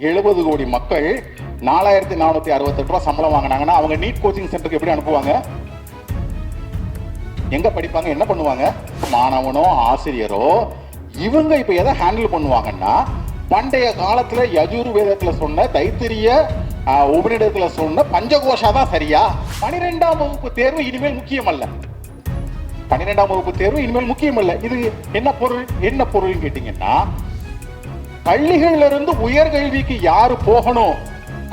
எழுபது கோடி மக்கள் நாலாயிரத்தி நானூத்தி அறுபத்தெட்டு ரூபா சம்பளம் வாங்கினாங்கன்னா அவங்க நீட் கோச்சிங் சென்டருக்கு எப்படி அனுப்புவாங்க? எங்க படிப்பாங்க? என்ன பண்ணுவாங்க? மாணவனோ ஆசிரியரோ இவங்க இப்ப எதை ஹேண்டில் பண்ணுவாங்கன்னா பண்டைய காலத்துல யஜுர்வேதத்துல சொன்ன தைத்திரிய உபநிடத்துல சொன்ன பஞ்சகோஷா தான் சரியா? பனிரெண்டாம் வகுப்பு தேர்வு இனிமேல் முக்கியம் அல்ல பன்னிரெண்டாம் வகுப்பு தேர்வு இனிமேல் முக்கியம் அல்ல இது என்ன பொருள்? என்ன பொருள்னு கேட்டீங்கன்னா பள்ளிகள்ல இருந்து உயர்கல்விக்கு யாரு போகணும்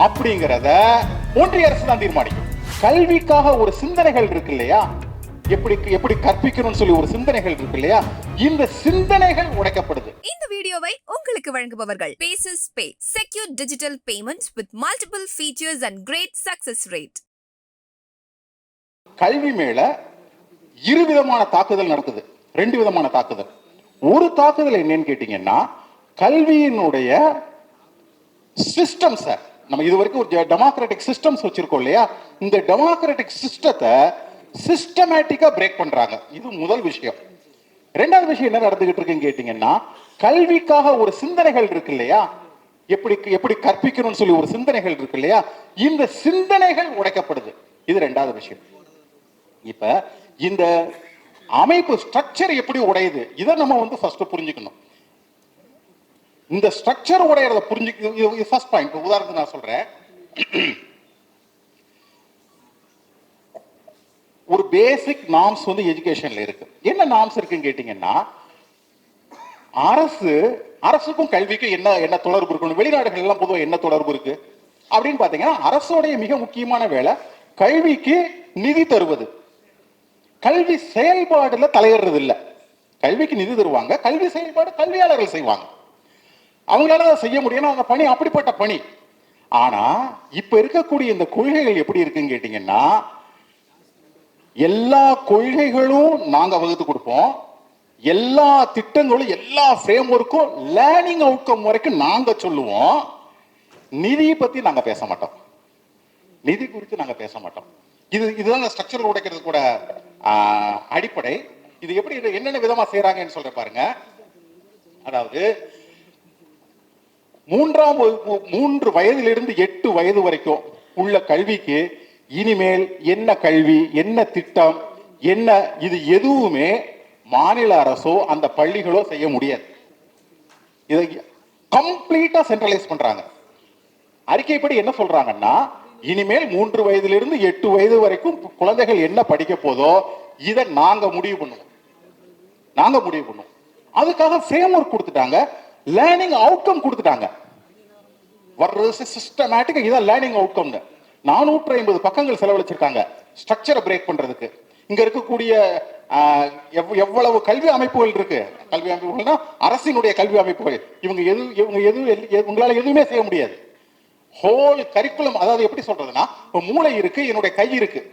அப்படிங்கறத ஒன்றிய அரசு தான் தீர்மானிக்கும். கல்விக்காக ஒரு சிந்தனைகள் இருக்கு இல்லையா? எப்படி எப்படி கற்பிக்கணும்னு சொல்லி ஒரு சிந்தனைகள் இருக்கு இல்லையா? இந்த சிந்தனைகள் உடைக்கப்படுது. இந்த வீடியோவை உங்களுக்கு வழங்குபவர்கள் Paces Pay secure digital payment with multiple features and great success rate கல்வி மேல இரு விதமான தாக்குதல் நடக்குது. ரெண்டு விதமான தாக்குதல். ஒரு தாக்குதல் என்னன்னு கேட்டீங்கன்னா கல்வியினுடைய சிஸ்டம்ஸை நம்ம இது வரைக்கும் ஒரு டெமோக்ராட்டிக் சிஸ்டம்ஸ் வச்சிருக்கோம் இல்லையா? இந்த டெமோக்ராட்டிக் சிஸ்டத்தை சிஸ்டமேட்டிக்கா பிரேக் பண்றாங்க. இது முதல் விஷயம். ரெண்டாவது விஷயம் என்ன நடந்துகிட்டு இருக்குன்னு கேட்டீங்கன்னா கல்விக்காக ஒரு சிந்தனைகள் இருக்கு இல்லையா? எப்படி எப்படி கற்பிக்கணும்னு சொல்லி ஒரு சிந்தனைகள் இருக்கு இல்லையா? இந்த சிந்தனைகள் உடைக்கப்படுது. இது ரெண்டாவது விஷயம். இப்ப இந்த அமைப்பு ஸ்ட்ரக்சர் எப்படி உடையுது? இதை நம்ம வந்து ஃபர்ஸ்ட் புரிஞ்சுக்கணும். இந்த ஸ்ட்ரக்சர் உடையறத புரிஞ்சு ஃபர்ஸ்ட் பாயிண்ட் உதாரணத்துக்கு நான் சொல்றேன். ஒரு பேசிக் நாம்ஸ் வந்து எஜுகேஷன்ல இருக்கு. என்ன நாம்ஸ் இருக்குன்னு கேட்டீங்கன்னா அரசு அரசுக்கும் கல்விக்கும் என்ன என்ன தொடர்பு இருக்கணும் வெளிநாடுகள் எல்லாம் பொதுவாக என்ன தொடர்பு இருக்கு? அப்படின்னு பாத்தீங்கன்னா அரசோடைய மிக முக்கியமான வேலை கல்விக்கு நிதி தருவது. கல்வி செயல்பாடுல தலையிடுறது இல்லை கல்விக்கு நிதி தருவாங்க. கல்வி செயல்பாடு கல்வியாளர்கள் செய்வாங்க. அவங்களால அதை செய்ய முடியும். அந்த பணி அப்படிப்பட்ட பணி. ஆனா இப்ப இருக்கக்கூடிய இந்த கொள்கைகள் எப்படி இருக்குன்னு கேட்டீங்கன்னா எல்லா கொள்கைகளும் நாங்க வகுத்து கொடுப்போம். எல்லா திட்டங்களும் எல்லா ஃப்ரேம் ஒர்க்கும் லேர்னிங் அவுட்கம் வரைக்கும் நாங்க சொல்லுவோம். நிதியை பத்தி நாங்க பேச மாட்டோம். நிதி குறித்து நாங்க பேச மாட்டோம். இது இதுதான் ஸ்ட்ரக்சர் உடைக்கிறது கூட அடிப்படை. இது எப்படி இது என்னென்ன விதமா செய்யறாங்கன்னு சொல்ற பாருங்க. அதாவது மூன்றாம் வகுப்பு மூன்று வயதிலிருந்து எட்டு வயது வரைக்கும் உள்ள கல்விக்கு இனிமேல் என்ன கல்வி என்ன திட்டம் என்ன இது எதுவுமே மாநில அரசோ அந்த பள்ளிகளோ செய்ய முடியாது. இதை கம்ப்ளீட்டா சென்ட்ரலைஸ் பண்றாங்க. அறிக்கைப்படி என்ன சொல்றாங்கன்னா இனிமேல் மூன்று வயதிலிருந்து எட்டு வயது வரைக்கும் குழந்தைகள் என்ன படிக்க போதோ இதை நாங்க முடிவு பண்ணுவோம். நாங்க முடிவு பண்ணுவோம். அதுக்காக ஃப்ரேம் ஒர்க் கொடுத்துட்டாங்க. லேர்னிங் அவுட்கம் கொடுத்துட்டாங்க. வர்றது சிஸ்டமேட்டிக்கா இதான் லேர்னிங் அவுட்கம் நானூற்றி ஐம்பது பக்கங்கள் செலவழிச்சிருக்காங்க. ஸ்ட்ரக்சரை பிரேக் பண்றதுக்கு. இங்க இருக்கக்கூடிய எவ்- எவ்வளவு கல்வி அமைப்புகள் இருக்கு? கல்வி அமைப்புகள்னா அரசினுடைய கல்வி அமைப்புகள். இவங்க எது இவங்க எதுவும் எல்- உங்களால எதுவுமே செய்ய முடியாது. ஹோல் கரிக்குலம் அதாவது எப்படி சொல்றதுன்னா இப்போ மூளை இருக்கு என்னுடைய கை இருக்கு.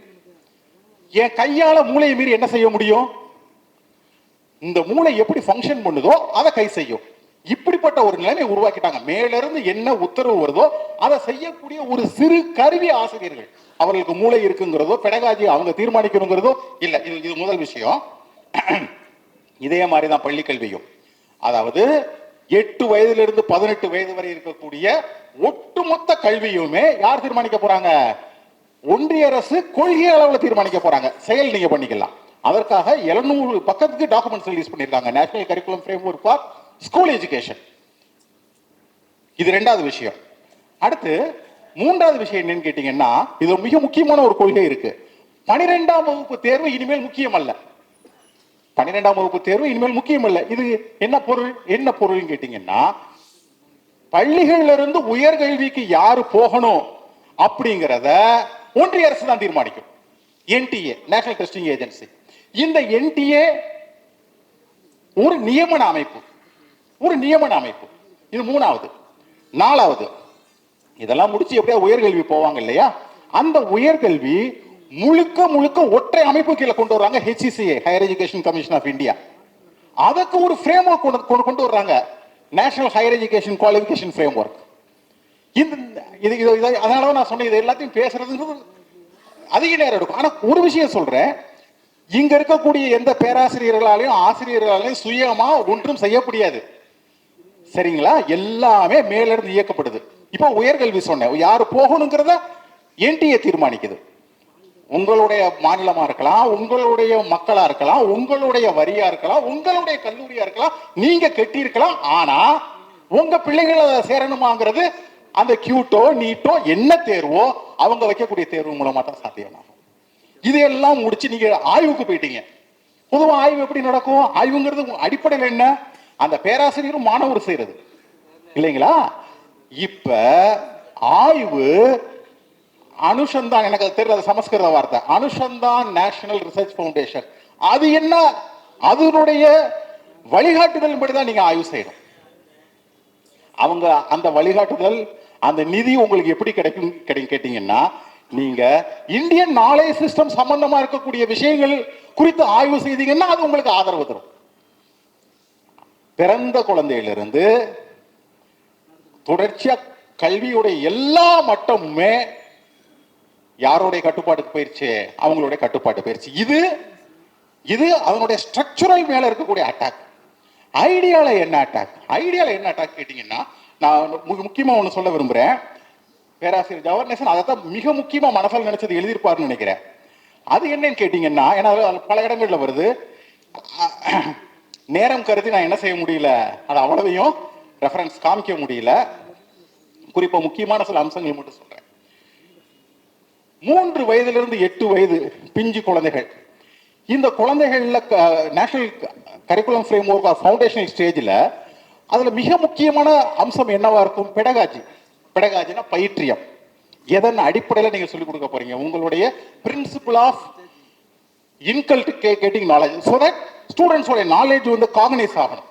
என் கையால மூளையை மீறி என்ன செய்ய முடியும்? இந்த மூளை எப்படி ஃபங்க்ஷன் பண்ணுதோ அதை கை செய்யும். இப்படிப்பட்ட ஒரு நிலைமை உருவாக்கிட்டாங்க. மேலிருந்து என்ன உத்தரவு வருதோ அதை செய்யக்கூடிய ஒரு சிறு கருவி ஆசிரியர்கள். அவர்களுக்கு மூளை இருக்குங்கிறதோ பெடகாஜி அவங்க தீர்மானிக்கணுங்கிறதோ இல்ல இது இது முதல் விஷயம். இதே மாதிரி தான் பள்ளி கல்வியும். அதாவது எட்டு வயதிலிருந்து பதினெட்டு வயது வரை இருக்கக்கூடிய ஒட்டுமொத்த கல்வியுமே யார் தீர்மானிக்க போறாங்க? ஒன்றிய அரசு கொள்கை அளவில் தீர்மானிக்க போறாங்க. செயல் நீங்க பண்ணிக்கலாம். அதற்காக 700 பக்கத்துக்கு டாக்குமெண்ட்ஸ் ரிலீஸ் பண்ணிருக்காங்க national curriculum framework for school education இது ரெண்டாவது விஷயம். அடுத்து மூன்றாவது விஷயம் என்னன்னு கேட்டீங்கன்னா இது மிக முக்கியமான ஒரு கொள்கை இருக்கு. பனிரெண்டாம் வகுப்பு தேர்வு இனிமேல் முக்கியம் அல்ல பன்னிரெண்டாம் வகுப்பு தேர்வு இனிமேல் முக்கியம் இல்ல இது என்ன பொருள்? என்ன பொருள்னு கேட்டீங்கன்னா பள்ளிகள்ல இருந்து உயர்கல்விக்கு யாரு போகணும் அப்படிங்கறத ஒன்றிய அரசு தான் தீர்மானிக்கும். என்டிஏ நேஷனல் டெஸ்டிங் ஏஜென்சி இந்த என்டிஏ ஒரு நியமன அமைப்பு. ஒரு நியமன அமைப்பு. இது மூணாவது. நாலாவது. இதெல்லாம் முடிச்சு எப்படியா உயர்கல்வி போவாங்க இல்லையா? அந்த உயர்கல்வி முழுக்க முழுக்க ஒற்றை அமைப்பு கீழே கொண்டு வர்றாங்க HECI higher education commission of India அதுக்கு ஒரு ஃப்ரேம் ஒர்க் கொண்டு கொண்டு வர்றாங்க. National higher education qualification framework இந்த இது இது அதனால நான் சொன்னேன் இது எல்லாத்தையும் பேசுறதுங்கிறது அதிக நேரம் எடுக்கும். ஆனால் ஒரு விஷயம் சொல்றேன். இங்க இருக்கக்கூடிய எந்த பேராசிரியர்களாலையும் ஆசிரியர்களாலையும் சுயமா ஒன்றும் செய்ய முடியாது. சரிங்களா? எல்லாமே மேலிருந்து இயக்கப்படுது. இப்போ உயர்கல்வி சொன்னேன். யார் போகணுங்கிறத என்டிஏ தீர்மானிக்குது. உங்களுடைய மாநிலமா இருக்கலாம் உங்களுடைய மக்களா இருக்கலாம் உங்களுடைய வரியா இருக்கலாம் உங்களுடைய கல்லூரியா இருக்கலாம் நீங்க கட்டி இருக்கலாம் ஆனா உங்க பிள்ளைகள் அதை சேரணுமாங்கிறது அந்த கியூட்டோ நீட்டோ என்ன தேர்வோ அவங்க வைக்கக்கூடிய தேர்வு மூலமா தான் சாத்தியமாகும். இதையெல்லாம் முடிச்சு நீங்க ஆய்வுக்கு போயிட்டீங்க. பொதுவாக ஆய்வு எப்படி நடக்கும்? ஆய்வுங்கிறது அடிப்படையில் என்ன? அந்த பேராசிரியரும் மாணவர் செய்யறது. இல்லைங்களா? இப்ப ஆய்வு அனுசந்தான் எனக்கு தெரியல சமஸ்கிருத வார்த்தை. அனுசந்தான் நேஷனல் ரிசர்ச் ஃபவுண்டேஷன் அது என்ன? அதனுடைய வழிகாட்டுதல் படிதான் நீங்க ஆய்வு செய்யணும். அவங்க அந்த வழிகாட்டுதல் அந்த நிதி உங்களுக்கு எப்படி கிடைக்கும் கிடைக்கும் கேட்டீங்கன்னா நீங்க இந்தியன் நாலேஜ் சிஸ்டம் சம்பந்தமா இருக்கக்கூடிய விஷயங்கள் குறித்து ஆய்வு செய்தீங்கன்னா அது உங்களுக்கு ஆதரவு தரும். பிறந்த குழந்தையிலிருந்து தொடர்ச்சியா கல்வியுடைய எல்லா மட்டமுமே யாருடைய கட்டுப்பாட்டுக்கு போயிடுச்சு அவங்களுடைய கட்டுப்பாட்டு போயிருச்சு. இது இது அதனுடைய ஸ்ட்ரக்சரல் மேல இருக்கக்கூடிய அட்டாக் ஐடியால என்ன அட்டாக் ஐடியால என்ன அட்டாக் கேட்டீங்கன்னா நான் முக்கியமா ஒண்ணு சொல்ல விரும்புறேன். பேராசிரியர் ஜவஹர்நேசன் அதை தான் மிக முக்கியமா மனசில் நினைச்சது எழுதியிருப்பாருன்னு நினைக்கிறேன். அது என்னன்னு கேட்டீங்கன்னா ஏன்னா அது பல இடங்கள்ல வருது. நேரம் கருதி நான் என்ன செய்ய முடியல? அது அவ்வளவையும் ரெஃபரன்ஸ் காமிக்க முடியல. குறிப்பா முக்கியமான சில அம்சங்கள் மட்டும் சொல்றேன். மூன்று வயதிலிருந்து எட்டு வயது பிஞ்சு குழந்தைகள். இந்த குழந்தைகள்ல national curriculum framework foundational ஸ்டேஜில் அதில் மிக முக்கியமான அம்சம் என்னவா இருக்கும்? பெடகாஜி பெடகாஜினா பயிற்றியம். எதன் அடிப்படையில் நீங்கள் சொல்லிக் கொடுக்க போறீங்க? உங்களுடைய principal of inculcating knowledge so that ஸ்டூடெண்ட்ஸோட knowledge வந்து காகனைஸ் ஆகணும்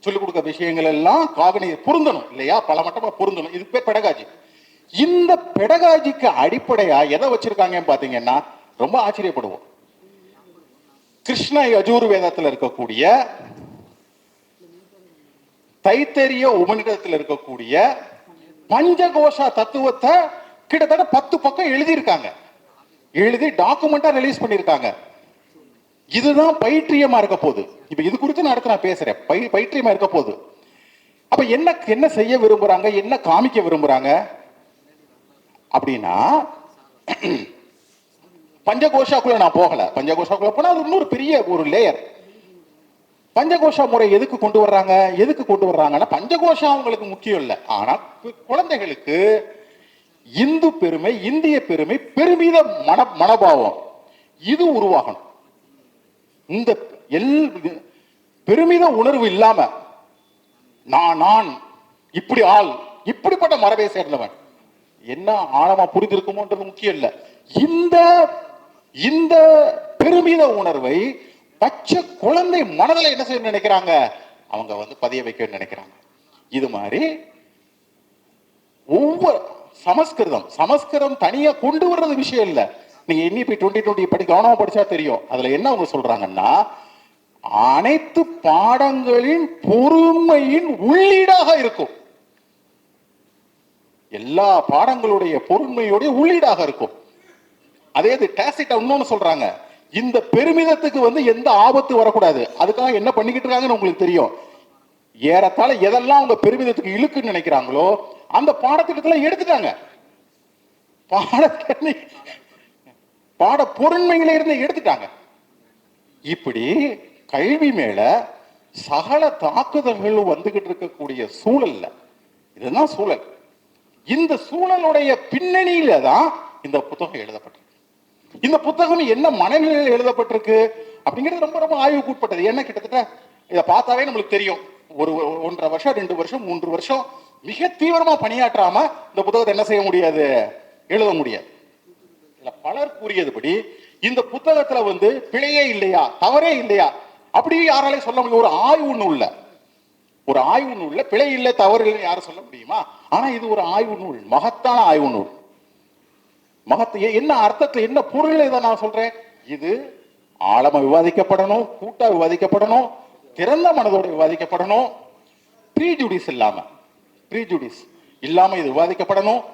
சொல்லிக் கொடுக்க விஷயங்கள் எல்லாம் காகனை பொருந்தணும் இல்லையா? பல மட்டமா பொருந்தணும். இது பேர் பெடகாஜி இந்த பெடகாஜிக்கு அடிப்படையா எதை வச்சிருக்காங்கன்னு பாத்தீங்கன்னா ரொம்ப ஆச்சரியப்படுவோம். கிருஷ்ண யஜுர்வேதத்தில் இருக்கக்கூடிய தைத்தரிய உபநிடத்தில் இருக்கக்கூடிய பஞ்சகோஷ தத்துவத்தை கிட்டத்தட்ட பத்து பக்கம் எழுதியிருக்காங்க. எழுதி டாக்குமெண்டா ரிலீஸ் பண்ணியிருக்காங்க. இதுதான் பைத்தியமா இருக்க போகுது. இப்ப இது குறித்து நான் அடுத்து நான் பேசுறேன். பை பைத்தியமா இருக்க போகுது. அப்ப என்ன என்ன செய்ய விரும்புறாங்க? என்ன காமிக்க விரும்புறாங்க? அப்படின்னா பஞ்சகோஷாக்குள்ள நான் போகல. பஞ்சகோஷாக்குள்ள போனா அது இன்னொரு பெரிய ஒரு லேயர் பஞ்சகோஷா முறை எதுக்கு கொண்டு வர்றாங்க? எதுக்கு கொண்டு வர்றாங்கன்னா பஞ்சகோஷா அவங்களுக்கு முக்கியம் இல்லை. ஆனா குழந்தைகளுக்கு இந்து பெருமை இந்திய பெருமை பெருமித மன மனோபாவம். இது உருவாகணும். இந்த எல் பெருமித உணர்வு இல்லாம நான் நான் இப்படி ஆள் இப்படிப்பட்ட மரபை சேர்ந்தவன். என்ன ஆழமா புரிந்திருக்குமோன்றது முக்கியம் இல்ல. இந்த இந்த பெருமித உணர்வை பச்சை குழந்தை மனதில் என்ன செய்ய நினைக்கிறாங்க? அவங்க வந்து பதிய வைக்க நினைக்கிறாங்க. இது மாதிரி ஒவ்வொரு சமஸ்கிருதம் சமஸ்கிருதம் தனியா கொண்டு வர்றது விஷயம் இல்ல. நீங்க என்இபி டுவெண்ட்டி டுவெண்ட்டி படி கவனமா படிச்சா தெரியும். அதுல என்ன அவங்க சொல்றாங்கன்னா அனைத்து பாடங்களின் பொறுமையின் உள்ளீடாக இருக்கும். எல்லா பாடங்களுடைய பொறுமையுடைய உள்ளீடாக இருக்கும். அதே இது டேசிட்டா இன்னொன்னு சொல்றாங்க. இந்த பெருமிதத்துக்கு வந்து எந்த ஆபத்து வரக்கூடாது. அதுக்காக என்ன பண்ணிக்கிட்டு இருக்காங்கன்னு உங்களுக்கு தெரியும். ஏறத்தாழ எதெல்லாம் அவங்க பெருமிதத்துக்கு இழுக்குன்னு நினைக்கிறாங்களோ அந்த பாடத்திட்டத்துல எடுத்துட்டாங்க. பாடத்தை பாட பொருண்மையில இருந்து எடுத்துட்டாங்க. இப்படி கல்வி மேல சகல தாக்குதல்களும் வந்துகிட்டு இருக்கக்கூடிய சூழல்ல இதுதான் சூழல். இந்த சூழலுடைய பின்னணியில தான் இந்த புத்தகம் எழுதப்பட்டிருக்கு. இந்த புத்தகம் என்ன மனநிலையில் எழுதப்பட்டிருக்கு அப்படிங்கிறது ரொம்ப ரொம்ப ஆய்வுக்கு உட்பட்டது என்ன கிட்டத்தட்ட இதை பார்த்தாவே நம்மளுக்கு தெரியும். ஒரு ஒன்றரை வருஷம் ரெண்டு வருஷம் மூன்று வருஷம் மிக தீவிரமா பணியாற்றாம இந்த புத்தகத்தை என்ன செய்ய முடியாது? எழுத முடியாது. பலர் கூறியதுபடி இந்த புத்தகத்துல வந்து பிழையே இல்லையா தவறே இல்லையா அப்படியே யாராலையும் சொல்ல முடியும். ஒரு ஆய்வு நூல்ல ஒரு ஆய்வு நூல்ல பிழை இல்லை தவறு இல்லை யாரும் சொல்ல முடியுமா? ஆனா இது ஒரு ஆய்வு நூல் மகத்தான ஆய்வு நூல். மகத்த என்ன அர்த்தத்துல என்ன பொருள் இதை நான் சொல்றேன்? இது ஆழமா விவாதிக்கப்படணும் கூட்டா விவாதிக்கப்படணும் திறந்த மனதோடு விவாதிக்கப்படணும். ப்ரீஜுடிஸ் இல்லாம. ப்ரீஜுடிஸ் இல்லாம இது விவாதிக்கப்படணும்.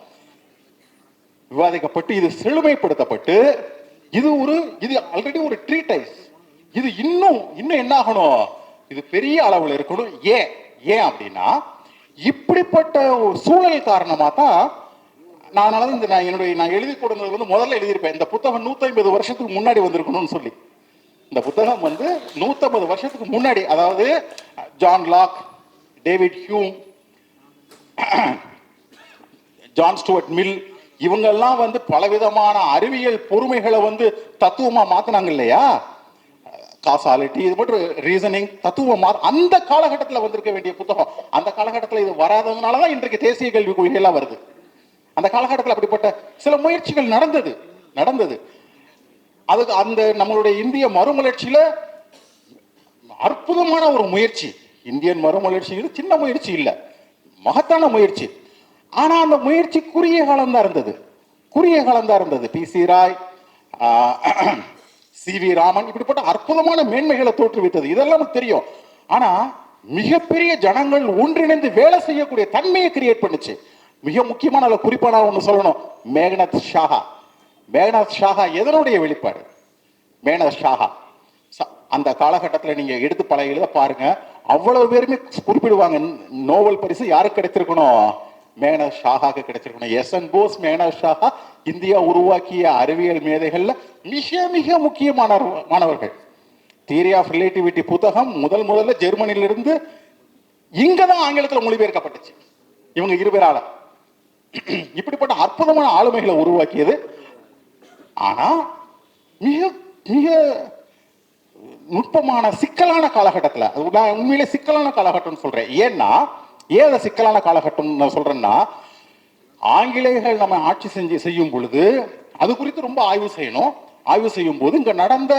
விவாதிக்கப்பட்டு இது செழுமைப்படுத்தப்பட்டு இது ஒரு இது ஆல்ரெடி ஒரு ட்ரீடைஸ் இது இன்னும் இன்னும் என்ன ஆகணும்? இது பெரிய அளவில் இருக்கணும். ஏன் ஏன் அப்படின்னா இப்படிப்பட்ட ஒரு சூழல் காரணமாக தான் நான் இந்த நான் என்னுடைய நான் எழுதி கொடுத்தது வந்து முதல்ல எழுதியிருப்பேன். இந்த புத்தகம் 150 வருஷத்துக்கு முன்னாடி வந்திருக்கணும்னு சொல்லி. இந்த புத்தகம் வந்து 150 வருஷத்துக்கு முன்னாடி அதாவது John Locke David Hume John Stuart Mill இவங்கெல்லாம் வந்து பலவிதமான அறிவியல் பொறுமைகளை வந்து தத்துவமா மாத்தினாங்க இல்லையா? காசாலிட்டி இது மட்டும் ரீசனிங் தத்துவம் மா அந்த காலகட்டத்தில் வந்திருக்க வேண்டிய புத்தகம். அந்த காலகட்டத்தில் இது வராததுனால தான் இன்றைக்கு தேசிய கல்வி கொள்கையெல்லாம் வருது. அந்த காலகட்டத்தில் அப்படிப்பட்ட சில முயற்சிகள் நடந்தது நடந்தது. அதுக்கு அந்த நம்மளுடைய இந்திய மறுமலர்ச்சியில அற்புதமான ஒரு முயற்சி. இந்தியன் மறுமலர்ச்சி சின்ன முயற்சி இல்லை மகத்தான முயற்சி. ஆனா அந்த முயற்சி குறுகிய காலம் தான் இருந்தது. குறுகிய காலம் தான் இருந்தது. P. C. Roy C. V. Raman இப்படிப்பட்ட அற்புதமான மேன்மைகளை தோற்றுவித்தது. இதெல்லாம் நமக்கு தெரியும். ஆனா மிகப்பெரிய ஜனங்கள் ஒன்றிணைந்து வேலை செய்யக்கூடிய தன்மையை கிரியேட் பண்ணுச்சு. மிக முக்கியமான அதில் குறிப்பா நான் சொல்லணும். மேகநாத் ஷாஹா. மேகநாத் ஷாஹா எதனுடைய வெளிப்பாடு? மேகநாத் ஷாஹா. அந்த காலகட்டத்தில் நீங்கள் எடுத்து பல எழுத பாருங்க. அவ்வளவு பேருமே குறிப்பிடுவாங்க. நோவல் பரிசு யாருக்கு கிடைத்திருக்கணும்? மேகநாத் ஷாஹாக்கு கிடைச்சிருக்கணும். S N Bose Meghnad Saha India உருவாக்கிய அறிவியல் மேதைகள்ல மிக மிக முக்கியமான மாணவர்கள். தியரி ஆஃப் ரிலேட்டிவிட்டி புத்தகம் முதல் முதல்ல ஜெர்மனியிலிருந்து இங்க தான் ஆங்கிலத்தில் மொழிபெயர்க்கப்பட்டுச்சு. இவங்க இருபேரால இப்படிப்பட்ட அற்புதமான ஆளுமைகளை உருவாக்கியது. ஆனா மிக மிக நுட்பமான சிக்கலான காலகட்டத்தில் உண்மையிலே சிக்கலான காலகட்டம்னு சொல்றேன். ஏன்னா ஏன் அதை சிக்கலான காலகட்டம் நான் சொல்றேன்னா ஆங்கிலேயர்கள் நம்ம ஆட்சி செஞ்சு செய்யும் பொழுது அது குறித்து ரொம்ப ஆய்வு செய்யணும். ஆய்வு செய்யும் போது இங்க நடந்த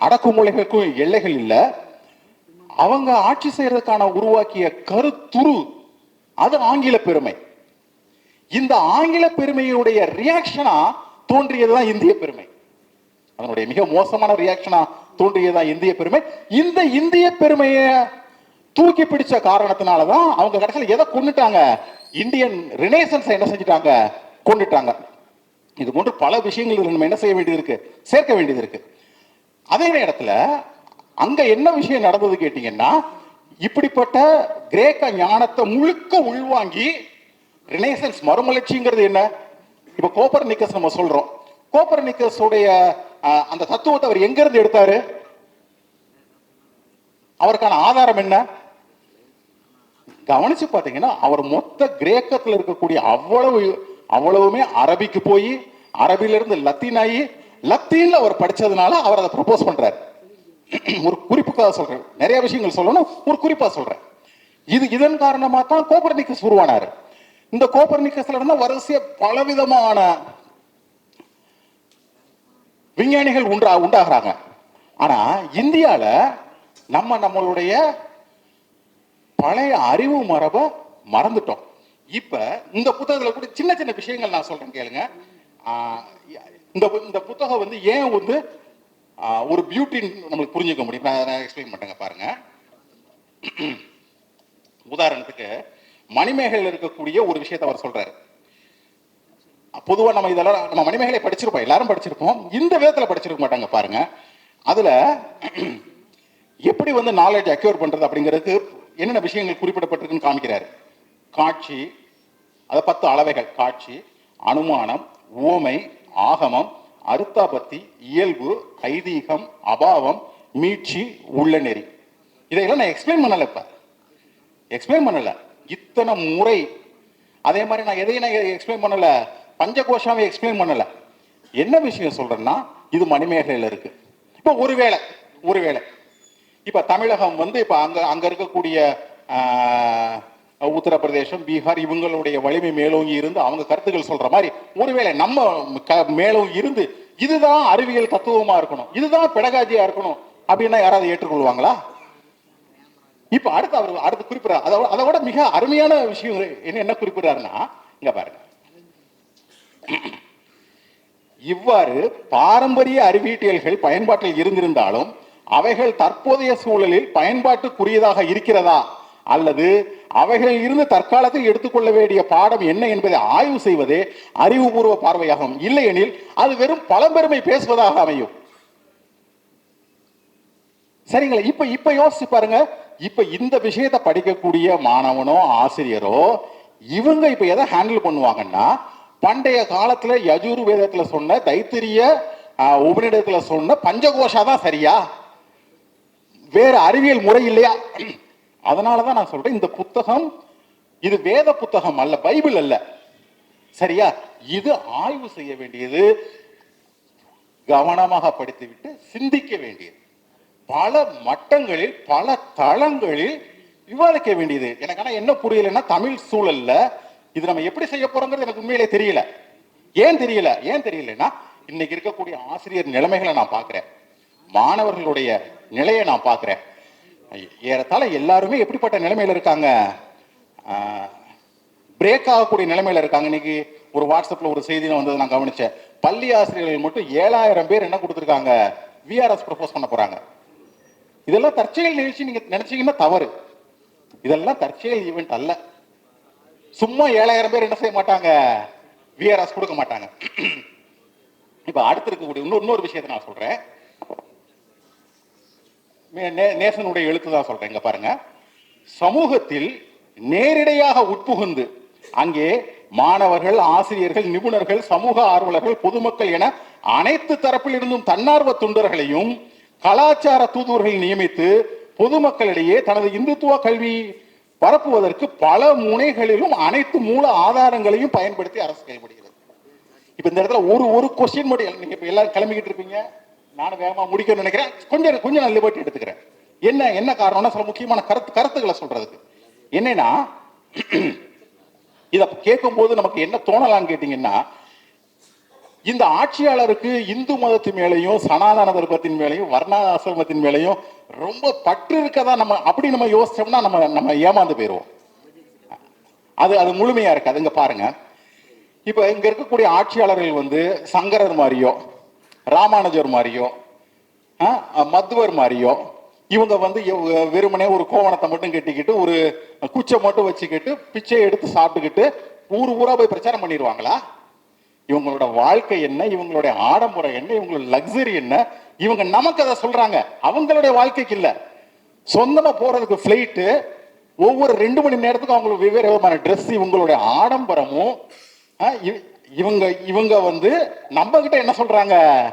அடக்குமுறைகளுக்கும் எல்லைகள் இல்லை. அவங்க ஆட்சி செய்யறதுக்கான உருவாக்கிய கருத்துரு அது ஆங்கில பெருமை. இந்த ஆங்கில பெருமையுடைய ரியாக்ஷனா தோன்றியதுதான் இந்திய பெருமை. அதனுடைய மிக மோசமான ரியாக்ஷனா தோன்றியதுதான் இந்திய பெருமை. இந்த இந்திய பெருமையை தூக்கி பிடிச்ச காரணத்தினால தான் அவங்க கடைசியில் எதை கொண்டுட்டாங்க இந்தியன் ரினேசன்ஸை என்ன செஞ்சுட்டாங்க? கொண்டுட்டாங்க இது போன்று பல விஷயங்கள் நம்ம என்ன செய்ய வேண்டியது இருக்கு? சேர்க்க வேண்டியது இருக்கு. அதே நேரத்துல அங்க என்ன விஷயம் நடந்தது கேட்டீங்கன்னா இப்படிப்பட்ட கிரேக்க ஞானத்தை முழுக்க உள்வாங்கி ரினேசன்ஸ் மறுமலர்ச்சிங்கிறது என்ன? இப்போ கோப்பர் நிக்கஸ் நம்ம சொல்றோம். கோப்பர் நிக்கஸுடைய அந்த தத்துவத்தை அவர் எங்கிருந்து எடுத்தாரு? அவருக்கான ஆதாரம் என்ன? கவனிச்சு பார்த்தீங்கன்னா அவர் மொத்த கிரேக்கத்தில் இருக்கக்கூடிய அவ்வளவு அவ்வளவுமே அரபிக்கு போய் அரபிலிருந்து லத்தீன் ஆகி லத்தீன்ல அவர் படிச்சதுனால அவர் அதை ப்ரப்போஸ் பண்றாரு. ஒரு குறிப்புக்காக சொல்றேன். நிறைய விஷயங்கள் சொல்லணும் ஒரு குறிப்பா சொல்றேன். இது இதன் காரணமா தான் கோபர்னிக்கஸ் உருவானாரு. இந்த கோபர்னிக்கஸ்ல இருந்து வரிசைய பலவிதமான விஞ்ஞானிகள் உண்டா உண்டாகிறாங்க. ஆனா இந்தியால நம்ம நம்மளுடைய பழைய அறிவு மரபை மறந்துட்டோம். இப்ப இந்த புத்தகத்துல கூட சின்ன சின்ன விஷயங்கள் நான் சொல்றேன் கேளுங்க. இந்த இந்த புத்தகம் வந்து ஏன் வந்து ஒரு பியூட்டின்னு நம்மளுக்கு புரிஞ்சுக்க முடியும். நான் எக்ஸ்பிளைன் பண்ணுங்க பாருங்க. உதாரணத்துக்கு மணிமேகலையில் இருக்கக்கூடிய ஒரு விஷயத்தை அவர் சொல்றாரு. பொதுவாக நம்ம இதெல்லாம் நம்ம மணிமேகலை படிச்சிருப்போம் எல்லாரும் படிச்சிருப்போம். இந்த விதத்தில் படிச்சிருக்க மாட்டாங்க பாருங்க. அதுல எப்படி வந்து நாலேஜ் அக்யூர் பண்றது அப்படிங்கிறதுக்கு என்னென்ன விஷயங்கள் குறிப்பிடப்பட்டிருக்குன்னு காமிக்கிறாரு? காட்சி அதை பத்து அளவைகள். காட்சி அனுமானம் ஓமை ஆகமம் அருத்தாபத்தி இயல்பு ஐதீகம் அபாவம் மீட்சி உள்ள நெறி இதையெல்லாம் நான் எக்ஸ்பிளைன் பண்ணல இப்ப. எக்ஸ்பிளைன் பண்ணல. இத்தனை முறை. அதே மாதிரி நான் எதையும் நான் எக்ஸ்பிளைன் பண்ணல. பஞ்சகோஷாவை எக்ஸ்பிளைன் பண்ணல. என்ன விஷயம் சொல்றேன்னா இது மணிமேகலையில் இருக்கு. இப்போ ஒருவேளை ஒருவேளை இப்ப தமிழகம் வந்து இப்ப அங்க அங்க இருக்கக்கூடிய ஆஹ், உத்தரப்பிரதேசம் பீகார் இவங்களுடைய வலிமை மேலோங்கி இருந்து அவங்க கருத்துக்கள் சொல்ற மாதிரி ஒருவேளை நம்ம மேலோங்கி இருந்து இதுதான் அறிவியல் தத்துவமா இருக்கணும் இதுதான் பெடகாஜியா இருக்கணும் அப்படின்னா யாராவது ஏற்றுக்கொள்வாங்களா? இப்ப அடுத்து அவர் அடுத்து குறிப்பிடார் அதை விட- அதை விட மிக அருமையான விஷயம் என்ன என்ன குறிப்பிடுறாருன்னா இங்க பாருங்க. இவ்வாறு பாரம்பரிய அறிவியட்டியல்கள் பயன்பாட்டில் இருந்திருந்தாலும் அவைகள் தற்போதைய சூழலில் பயன்பாட்டுக்குரியதாக இருக்கிறதா? அல்லது அவைகளில் இருந்து தற்காலத்தில் எடுத்துக்கொள்ள வேண்டிய பாடம் என்ன என்பதை ஆய்வு செய்வதே அறிவுபூர்வ பார்வையாகும். இல்லையெனில் அது வெறும் பழம்பெருமை பேசுவதாக அமையும். சரிங்களா? இப்ப இப்ப யோசிச்சு பாருங்க. இப்ப இந்த விஷயத்தை படிக்கக்கூடிய மாணவனோ ஆசிரியரோ இவங்க இப்ப எதை ஹேண்டில் பண்ணுவாங்கன்னா பண்டைய காலத்துல யஜூர் வேதத்துல சொன்ன தைத்திரிய உபநிடத்துல சொன்ன பஞ்சகோஷா தான் சரியா? வேற அறிவியல் முறை இல்லையா? அதனாலதான் நான் சொல்றேன் இந்த புத்தகம் இது வேத புத்தகம் அல்ல பைபிள் அல்ல. சரியா? இது ஆய்வு செய்ய வேண்டியது கவனமாக படித்துவிட்டு சிந்திக்க வேண்டியது. பல மட்டங்களில் பல தளங்களில் விவாதிக்க வேண்டியது. எனக்கு ஆனா என்ன புரியலன்னா தமிழ் சூழல்ல இது நம்ம எப்படி செய்ய போறோங்கிறது எனக்கு உண்மையிலே தெரியல. ஏன் தெரியல? ஏன் தெரியலன்னா இன்னைக்கு இருக்கக்கூடிய ஆசிரியர் நிலைமைகளை நான் பாக்குறேன் மாணவர்களுடைய நிலையை நான் பார்க்குறேன். ஏறத்தாழ எல்லாருமே எப்படிப்பட்ட நிலைமையில இருக்காங்க? பிரேக் ஆகக்கூடிய நிலைமையில இருக்காங்க. இன்னைக்கு ஒரு வாட்ஸ்அப்ல ஒரு செய்தியில வந்தது நான் கவனிச்சேன். பள்ளி ஆசிரியர்கள் மட்டும் ஏழாயிரம் பேர் என்ன கொடுத்துருக்காங்க? விஆர்எஸ் ப்ரப்போஸ் பண்ண போறாங்க. இதெல்லாம் தற்செயல் நிகழ்ச்சி நீங்க நினைச்சீங்கன்னா தவறு. இதெல்லாம் தற்செயல் ஈவெண்ட் அல்ல. சும்மா ஏழாயிரம் பேர் என்ன செய்ய மாட்டாங்க? விஆர்எஸ் கொடுக்க மாட்டாங்க. இப்ப அடுத்து இருக்கக்கூடிய இன்னொரு இன்னொரு விஷயத்தை நான் சொல்றேன். நேசனுடைய எழுத்து தான் சொல்றேன். இங்க பாருங்க. சமூகத்தில் நேரிடையாக உட்புகுந்து அங்கே மாணவர்கள் ஆசிரியர்கள் நிபுணர்கள் சமூக ஆர்வலர்கள் பொதுமக்கள் என அனைத்து தரப்பில் இருந்தும் தன்னார்வ தொண்டர்களையும் கலாச்சார தூதுவர்களை நியமித்து பொதுமக்களிடையே தனது இந்துத்துவ கல்வி பரப்புவதற்கு பல முனைகளிலும் அனைத்து மூல ஆதாரங்களையும் பயன்படுத்தி அரசு செயல்படுகிறது இப்ப இந்த இடத்துல ஒரு ஒரு கொஸ்டின் மட்டும் நீங்க இப்ப எல்லாரும் கிளம்பிக்கிட்டு இருப்பீங்க. நானும் வேகமா முடிக்கணும்னு நினைக்கிறேன். கொஞ்சம் கொஞ்சம் நான் லிபர்ட்டி எடுத்துக்கிறேன். என்ன என்ன காரணம்னா சில முக்கியமான கருத்து கருத்துக்களை சொல்றதுக்கு. என்னன்னா இத கேட்கும் போது நமக்கு என்ன தோணலாம்னு கேட்டீங்கன்னா இந்த ஆட்சியாளருக்கு இந்து மதத்தின் மேலையும் சனாதன தர்மத்தின் மேலையும் வர்ணாசிரமத்தின் மேலையும் ரொம்ப பற்று இருக்கதா நம்ம அப்படி நம்ம யோசிச்சோம்னா நம்ம நம்ம ஏமாந்து போயிடுவோம் அது அது முழுமையா இருக்கு இங்க பாருங்க. இப்ப இங்க இருக்கக்கூடிய ஆட்சியாளர்கள் வந்து சங்கரர் மாதிரியோ ராமானுஜர் மாதிரியோ ஆ, மாதிரியோ இவங்க வந்து வெறுமனே ஒரு கோவணத்தை மட்டும் கட்டிக்கிட்டு ஒரு குச்சை மட்டும் வச்சுக்கிட்டு பிச்சை எடுத்து சாப்பிட்டுக்கிட்டு ஊர் ஊரா போய் பிரச்சாரம் பண்ணிடுவாங்களா? இவங்களோட வாழ்க்கை என்ன? இவங்களுடைய ஆடம்பரம் என்ன? இவங்களோட லக்ஸரி என்ன? இவங்க நமக்கு அதை சொல்றாங்க. அவங்களுடைய வாழ்க்கைக்கு இல்லை. சொந்தமா போறதுக்கு ஃபிளைட்டு ஒவ்வொரு ரெண்டு மணி நேரத்துக்கும் அவங்களுக்கு வெவ்வேறு விதமான ட்ரெஸ் இவங்களுடைய ஆடம்பரமும் ஆ, இவங்க இவங்க வந்து நம்ம கிட்ட என்ன சொல்றாங்க?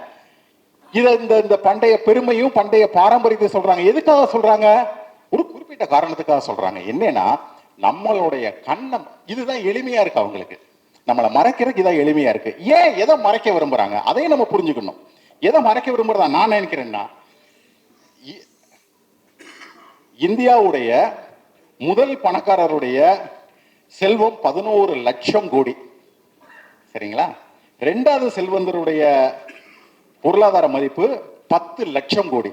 இத இந்த இந்த பண்டைய பெருமையும் பண்டைய பாரம்பரியத்தை சொல்றாங்க. எதுக்காக சொல்றாங்க? ஒரு குறிப்பிட்ட காரணத்துக்காக சொல்றாங்க. என்னன்னா நம்மளுடைய கண்ணம் இதுதான் எளிமையா இருக்கு அவங்களுக்கு. நம்மளை மறைக்கிறதுக்கு இதான் எளிமையா இருக்கு. ஏன் எதை மறைக்க விரும்புறாங்க? அதையும் நம்ம புரிஞ்சுக்கணும். எதை மறைக்க விரும்புறதா நான் நினைக்கிறேன்னா இ- இந்தியாவுடைய முதல் பணக்காரருடைய செல்வம் பதினோரு லட்சம் கோடி. சரிங்களா? ரெண்டாவது செல்வந்தருடைய பொருளாதார மதிப்பு பத்து லட்சம் கோடி.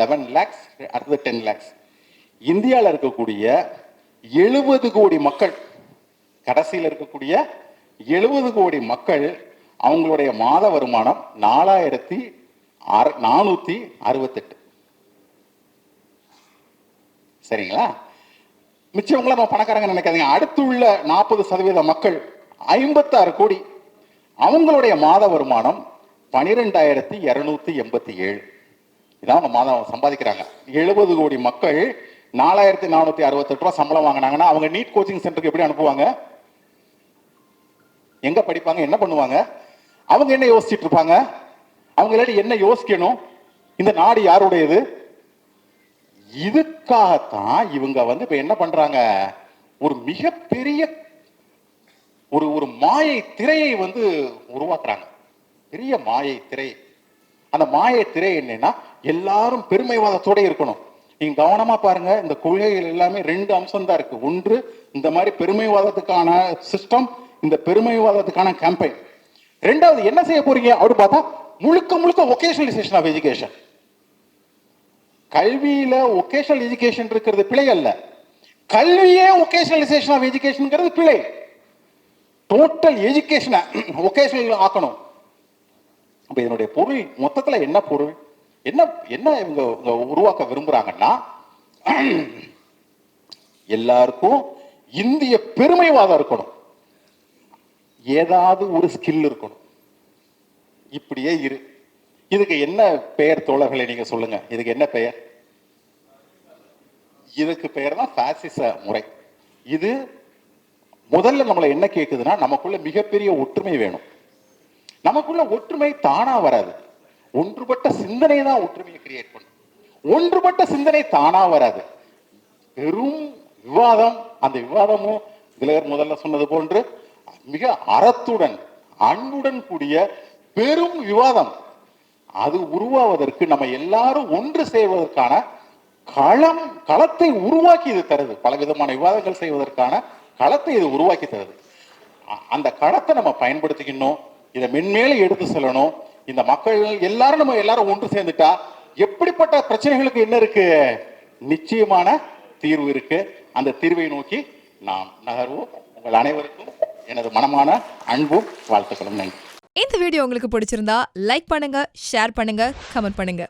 லெவன் லேக்ஸ் அடுத்தது டென் லேக்ஸ் இந்தியாவில் இருக்கக்கூடிய எழுபது கோடி மக்கள் கடைசியில் இருக்கக்கூடிய எழுபது கோடி மக்கள் அவங்களுடைய மாத வருமானம் நாலாயிரத்தி நானூத்தி அறுபத்தெட்டு. சரிங்களா? மிச்சவங்கள நம்ம பணக்காரங்க நினைக்காதீங்க. அடுத்துள்ள நாற்பது சதவீத மக்கள் ஐம்பத்தாறு கோடி. அவங்களுடைய மாத வருமானம் பனிரெண்டாயிரத்தி இருநூத்தி எண்பத்தி ஏழு. இதான் அவங்க மாதம் சம்பாதிக்கிறாங்க. எழுபது கோடி மக்கள் நாலாயிரத்தி நானூத்தி அறுபத்தெட்டு ரூபா சம்பளம் வாங்கினாங்கன்னா அவங்க நீட் கோச்சிங் சென்டருக்கு எப்படி அனுப்புவாங்க? எங்க படிப்பாங்க? என்ன பண்ணுவாங்க? அவங்க என்ன யோசிச்சுட்டு இருப்பாங்க? அவங்களாடி என்ன யோசிக்கணும்? இந்த நாடு யாருடையது? இதுக்காகத்தான் இவங்க வந்து இப்ப என்ன பண்றாங்க? ஒரு மிகப்பெரிய ஒரு ஒரு மாயை திரையை வந்து உருவாக்குறாங்க. பெரிய மாயை திரை. அந்த மாயை திரை என்னன்னா எல்லாரும் பெருமைவாதத்தோட இருக்கணும். நீங்க கவனமா பாருங்க இந்த கொள்கைகள் எல்லாமே ரெண்டு அம்சம் தான் இருக்கு. ஒன்று இந்த மாதிரி பெருமைவாதத்துக்கான சிஸ்டம் இந்த பெருமைவாதத்துக்கான கேம்பெயின் ரெண்டாவது என்ன செய்ய போறீங்க? அப்படின்னு பார்த்தா முழுக்க முழுக்க ஒகேஷனலைசேஷன் ஆஃப் எஜுகேஷன் கல்வியில ஒகேஷனல் எஜுகேஷன் இருக்கிறது பிழை அல்ல. கல்வியே ஒகேஷனலைசேஷன் ஆஃப் எஜுகேஷன்ங்கிறது பிழை. டோட்டல் எஜுகேஷனை ஒகேஷனல் ஆக்கணும். அப்போ இதனுடைய பொருள் மொத்தத்தில் என்ன பொருள்? என்ன என்ன இவங்க இவங்க உருவாக்க விரும்புகிறாங்கன்னா எல்லாருக்கும் இந்திய பெருமைவாதம் இருக்கணும். ஏதாவது ஒரு ஸ்கில் இருக்கணும். இப்படியே இரு. இதுக்கு என்ன பெயர் தோழர்களை நீங்க சொல்லுங்க. இதுக்கு என்ன பெயர்? இதுக்கு பெயர் தான் பாசிச முறை. இது முதல்ல நம்மளை என்ன கேட்குதுன்னா நமக்குள்ள மிகப்பெரிய ஒற்றுமை வேணும். நமக்குள்ள ஒற்றுமை தானா வராது. ஒன்றுபட்ட சிந்தனை தான் ஒற்றுமையை கிரியேட் பண்ணும். ஒன்றுபட்ட சிந்தனை தானா வராது. பெரும் விவாதம் அந்த விவாதமும் திலகர் முதல்ல சொன்னது போன்று மிக அறத்துடன் அன்புடன் கூடிய பெரும் விவாதம். அது உருவாவதற்கு நம்ம எல்லாரும் ஒன்று செய்வதற்கான களம் களத்தை உருவாக்கி இது தருது. பலவிதமான விவாதங்கள் செய்வதற்கான களத்தை இது உருவாக்கி தருது அந்த களத்தை நம்ம பயன்படுத்திக்கணும் இதை மென்மேலும் எடுத்து செல்லணும் இந்த மக்கள் எல்லாரும் நம்ம எல்லாரும் ஒன்று சேர்ந்துட்டா எப்படிப்பட்ட பிரச்சனைகளுக்கு என்ன இருக்கு? நிச்சயமான தீர்வு இருக்கு. அந்த தீர்வை நோக்கி நாம் நகர்வோம். உங்கள் அனைவருக்கும் எனது மனமான அன்பும் வாழ்த்துக்களும். நன்றி. இந்த வீடியோ உங்களுக்கு பிடிச்சிருந்தா லைக் பண்ணுங்க ஷேர் பண்ணுங்க கமெண்ட் பண்ணுங்க.